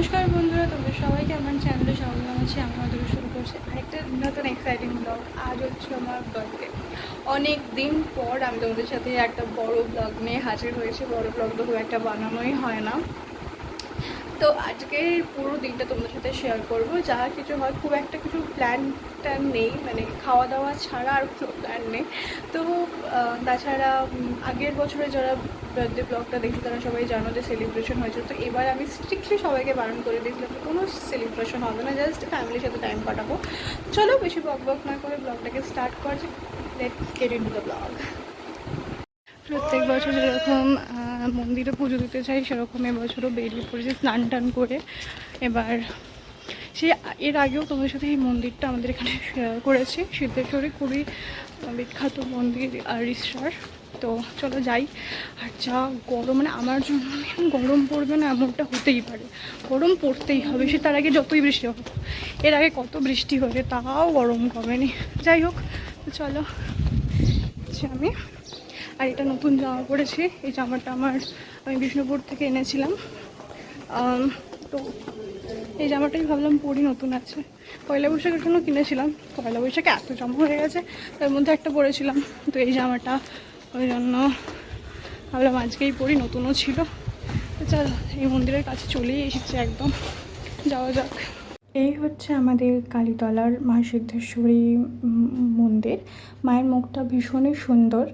নমস্কার বন্ধুরা, তোমরা সবাইকে আমার চ্যানেলে স্বাগত জানাচ্ছি আমি আমাদের শুরু করছি আরেকটা নতুন এক্সাইটিং ব্লগ আজ হচ্ছে আমার বার্থডে অনেক দিন পর আমি তোমাদের সাথে একটা বড় ব্লগ নিয়ে হাজির হয়েছি। বড় ব্লগ তো খুব একটা বানানোই হয় না। তো আজকের পুরো দিনটা তোমাদের সাথে শেয়ার করব। যা কিছু হয়, খুব একটা কিছু প্ল্যান ট্যান নেই মানে খাওয়া দাওয়া ছাড়া আর কোনো প্ল্যান নেই। তো তাছাড়া আগের বছরে যারা বার্থডে ব্লগটা দেখি তারা সবাই জানো যে সেলিব্রেশন হয়েছে তো এবার আমি স্ট্রিক্টলি সবাইকে বারণ করে দিয়েছিলাম যে কোনো সেলিব্রেশন হবে না জাস্ট ফ্যামিলির সাথে টাইম কাটাবো। চলো, বেশি বক বক না করে ব্লগটাকে স্টার্ট করছি let's get into the blog প্রত্যেক বছর যেরকম মন্দিরে পুজো দিতে চাই, সেরকম এবছরও বেরিয়ে পড়েছি স্নান টান করে। এবার সে, এর আগেও তোমাদের সাথে এই মন্দিরটা আমাদের এখানে শেয়ার করেছি। সিদ্ধেশ্বরী খুবই বিখ্যাত মন্দির আর ঈশ্বর তো চলো যাই। আর যা গরম মানে আমার জন্মদিন গরম পড়বে না, এমনটা হতেই পারে। গরম পড়তেই হবে, সে তার আগে যতই বৃষ্টি হোক। এর আগে কত বৃষ্টি হবে তাও গরম কমেনি। যাই হোক, চলো। আমি। আর এটা নতুন জামা পরেছি এই জামাটা আমার, আমি বিষ্ণুপুর থেকে এনেছিলাম। তো এই জামাটাই ভাবলাম পরি নতুন আছে। পয়লা বৈশাখের জন্য কিনেছিলাম। পয়লা বৈশাখে এত জামা হয়ে গেছে, তার মধ্যে একটা পরেছিলাম। তো এই জামাটা, ওই জন্য ভাবলাম আজকেই পরি, নতুনও ছিল। চল, এই মন্দিরের কাছে চলেই এসেছি একদম। যাওয়া যাক। এই হচ্ছে আমাদের কালীতলার মা সিদ্ধেশ্বরী মন্দির। মায়ের মুখটা ভীষণই সুন্দর।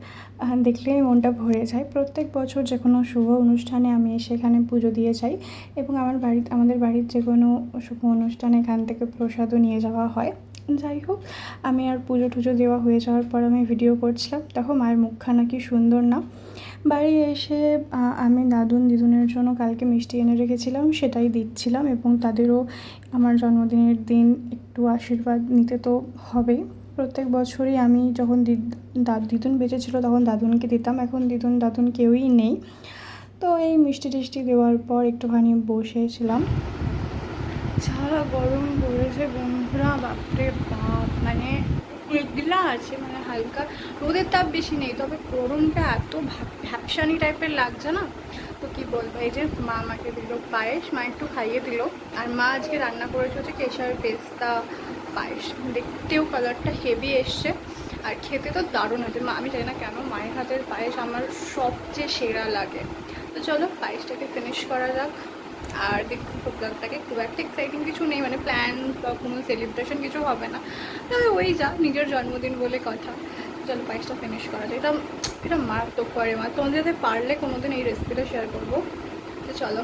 দেখলেই মনটা ভরে যায়। প্রত্যেক বছর যে কোনো শুভ অনুষ্ঠানে আমি সেখানে পুজো দিয়ে যাই এবং আমার বাড়িতে, আমাদের বাড়ির যে কোনো শুভ অনুষ্ঠানে এখান থেকে প্রসাদও নিয়ে যাওয়া হয়। যাই হোক, আমি আর পুজো টুজো দেওয়া হয়ে যাওয়ার পর আমি ভিডিও করছিলাম। দেখো, মায়ের মুখখানা কি সুন্দর না। বাড়ি এসে আমি দাদুন দিদুনের জন্য কালকে মিষ্টি এনে রেখেছিলাম, সেটাই দিচ্ছিলাম এবং তাদেরও আমার জন্মদিনের দিন একটু আশীর্বাদ নিতে তো হবেই। প্রত্যেক বছরই আমি যখন দিদ- দাদ দিদুন বেঁচে ছিল তখন দাদুনকে দিতাম, এখন দিদুন, দাদুন কেউই নেই। তো এই মিষ্টি টিষ্টি দেওয়ার পর একটুখানি বসেছিলাম। ছাড়া গরম পড়েছে বন্ধুরা, বাপরে বাপ মানে মেঘলা আছে মানে হালকা রোদের তাপ বেশি নেই, তবে গরমটা এত ভ্যাপসানি টাইপের লাগছে না? তো কি বলব, এই যে মা আমাকে দিল পায়েস, মা একটু খাইয়ে দিল, আর মা আজকে রান্না করেছে হচ্ছে কেশর পেস্তা পায়েস, দেখতেও কালারটা হেভি এসছে, আর খেতে তো দারুণ হয়েছে। মা, আমি জানি না কেন মায়ের হাতের পায়েস আমার সবচেয়ে সেরা লাগে। তো চলো পায়েসটাকে ফিনিশ করা যাক। আর দেখুন প্রোগ্রামটাকে খুব একটা এক্সাইটিং কিছু নেই মানে প্ল্যান বা কোনো সেলিব্রেশন কিছু হবে না। তবে ওই যা, নিজের জন্মদিন বলে কথা। চলো পায়েসটা ফিনিশ করা যায় এটা এটা মারাত্মক করে মা। তোমাদের সাথে পারলে কোনোদিন এই রেসিপিটা শেয়ার করব। তো চলো।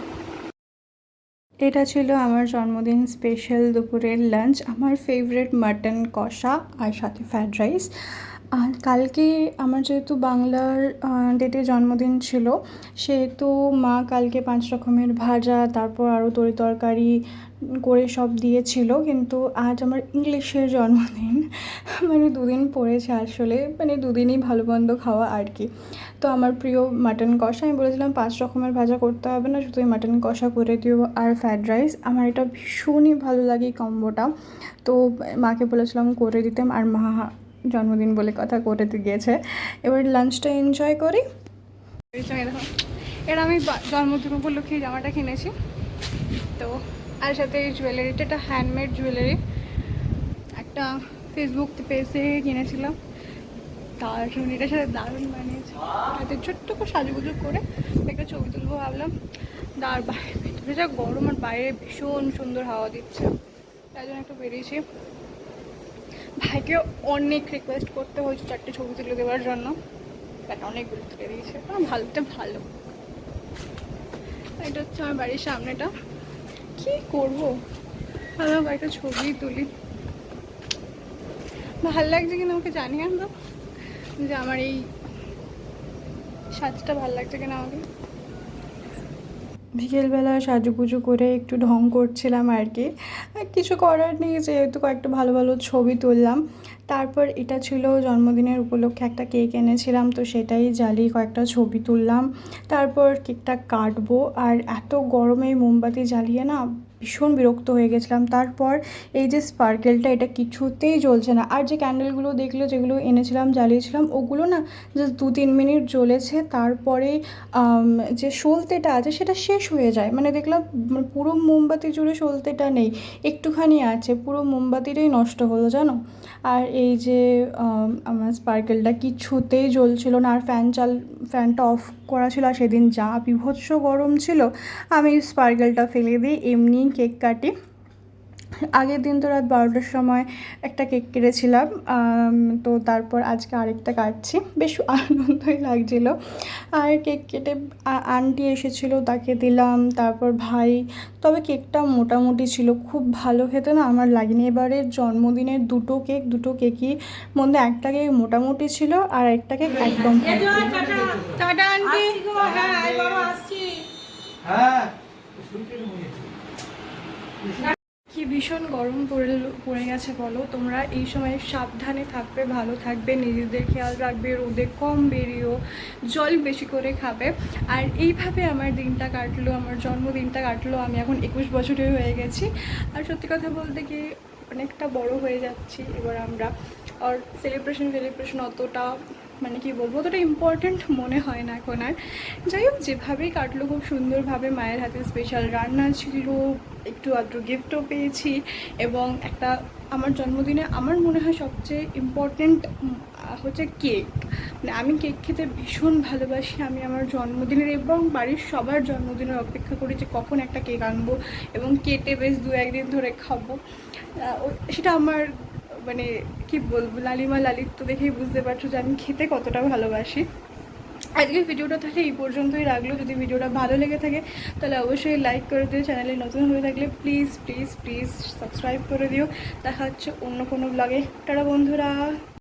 এটা ছিল আমার জন্মদিন স্পেশাল দুপুরের লাঞ্চ আমার ফেভারিট মাটন কষা আর সাথে ফ্রায়েড রাইস আর কালকে আমার যেহেতু বাংলার ডেটে জন্মদিন ছিল, সেহেতু মা কালকে পাঁচ রকমের ভাজা, তারপর আরও তরি তরকারি করে সব দিয়েছিল, কিন্তু আজ আমার ইংলিশের জন্মদিন। মানে দুদিন পড়েছে আসলে মানে দুদিনই ভালো মন্দ খাওয়া আর কি। তো আমার প্রিয় মাটন কষা, আমি বলেছিলাম পাঁচ রকমের ভাজা করতে হবে না শুধু মাটন কষা করে দিও আর ফ্রায়েড রাইস আমার এটা ভীষণই ভালো লাগে কম্বোটা তো মাকে বলেছিলাম করে দিতাম আর মা জন্মদিন বলে কথা করে দিয়েছে এবার লাঞ্চটা এনজয় করি। এটা আমি জন্মদিন উপলক্ষে জামাটা কিনেছি। তো, আর সাথে এই জুয়েলারিটা একটা হ্যান্ডমেড জুয়েলারি একটা ফেসবুক পেজে কিনেছিলাম। তার এটার সাথে দারুণ বানিয়েছে। হাতে ছোট্ট করে সাজুগুজু করে একটা ছবি তুলবো ভাবলাম। আর বাইরে ভেতরে যা গরম আর বাইরে ভীষণ সুন্দর হাওয়া দিচ্ছে। তাই জন্য একটু বেরিয়েছি। ভাইকে অনেক রিকোয়েস্ট করতে হয়েছে চারটে ছবি তুলে দেওয়ার জন্য। বাট অনেকগুলো তুলে দিয়েছে। ভালোটা ভালো। এটা হচ্ছে আমার বাড়ির সামনেটা। কি করব? ভালো একটা ছবি তুলি। ভালো লাগছে কিনা আমাকে জানিয়ে আনব যে আমার এই সাজটা ভালো লাগছে কিনা আমাকে। বিকেলবেলা সাজুগুজু করে একটু ঢং করছিলাম আর কি। কিছু করার নেই, যেহেতু কয়েকটা ভালো ভালো ছবি তুললাম। তারপর এটা ছিল জন্মদিনের উপলক্ষে একটা কেক এনেছিলাম, তো সেটাই জ্বালিয়ে কয়েকটা ছবি তুললাম। তারপর কেকটা কাটবো, আর এত গরমে মোমবাতি জ্বালিয়ে না ভীষণ বিরক্ত হয়ে গেছিলাম। তারপর এই যে স্পার্কেলটা এটা কিছুতেই জ্বলছে না। আর যে ক্যান্ডেলগুলো দেখল, যেগুলো এনেছিলাম, জ্বালিয়েছিলাম, ওগুলো না জাস্ট দু তিন মিনিট জ্বলেছে। তারপরে যে সলতেটা আছে, সেটা শেষ হয়ে যায়। মানে দেখলাম মানে পুরো মোমবাতি জুড়ে সলতেটা নেই। একটুখানি আছে, পুরো মোমবাতিটাই নষ্ট হলো, জানো? আর এই যে আমার স্পার্কেলটা কিছুতেই জ্বলছিল না, আর ফ্যান চাল ফ্যানটা অফ করা ছিল, আর সেদিন যা বিভৎস গরম ছিল, আমি স্পার্কেলটা ফেলে দিই এমনি কেক কাটি আগের দিন তো রাত বারোটার সময় একটা কেক কেটেছিলাম তো তারপর আজকে আরেকটা কাটছি। বেশ আনন্দই লাগছিল। আর কেক কেটে আন্টি এসেছিল তাকে দিলাম তারপর ভাই। তবে কেকটা মোটামুটি ছিল খুব ভালো খেতে না আমার লাগেনি। এবারে জন্মদিনের দুটো কেক দুটো কেকই মধ্যে একটা কেক মোটামুটি ছিল আর একটা কেক একদম টাটা আন্টি। হ্যাঁ কি ভীষণ গরম পড়ে পড়ে গেছে বলো। তোমরা এই সময় সাবধানে থাকবে, ভালো থাকবে, নিজেদের খেয়াল রাখবে, রোদে কম বেরিও, জল বেশি করে খাবে। আর এইভাবে আমার দিনটা কাটলো, আমার জন্মদিনটা কাটলো, আমি এখন একুশ বছরের হয়ে গেছি। আর সত্যি কথা বলতে কি, অনেকটা বড় হয়ে যাচ্ছি। এবার আমরা, আর সেলিব্রেশন সেলিব্রেশন অতটা মানে কি বলব, অতটা ইম্পর্ট্যান্ট মনে হয় না এখন আর। যাই হোক, যেভাবেই কাটলো, খুব সুন্দরভাবে মায়ের হাতে স্পেশাল রান্না ছিল, একটু আধটু গিফটও পেয়েছি এবং একটা আমার জন্মদিনে আমার মনে হয় সবচেয়ে ইম্পর্ট্যান্ট হচ্ছে কেক মানে আমি কেক খেতে ভীষণ ভালোবাসি। আমি আমার জন্মদিনের এবং বাড়ির সবার জন্মদিনের অপেক্ষা করি যে কখন একটা কেক আনব এবং কেটে বেশ দু একদিন ধরে খাব। সেটা আমার মানে কি বলব, লালিমা লালিত্য দেখেই বুঝতে পারছ যে আমি খেতে কতটা ভালোবাসি। আজকে ভিডিওটা তাহলে এই পর্যন্তই রাখল। যদি ভিডিওটা ভালো লেগে থাকে, তাহলে অবশ্যই লাইক করে দিও, চ্যানেলে নতুন হয়ে থাকলে প্লিজ প্লিজ প্লিজ সাবস্ক্রাইব করে দিও। দেখা হচ্ছে অন্য কোনো ব্লগে তারা বন্ধুরা।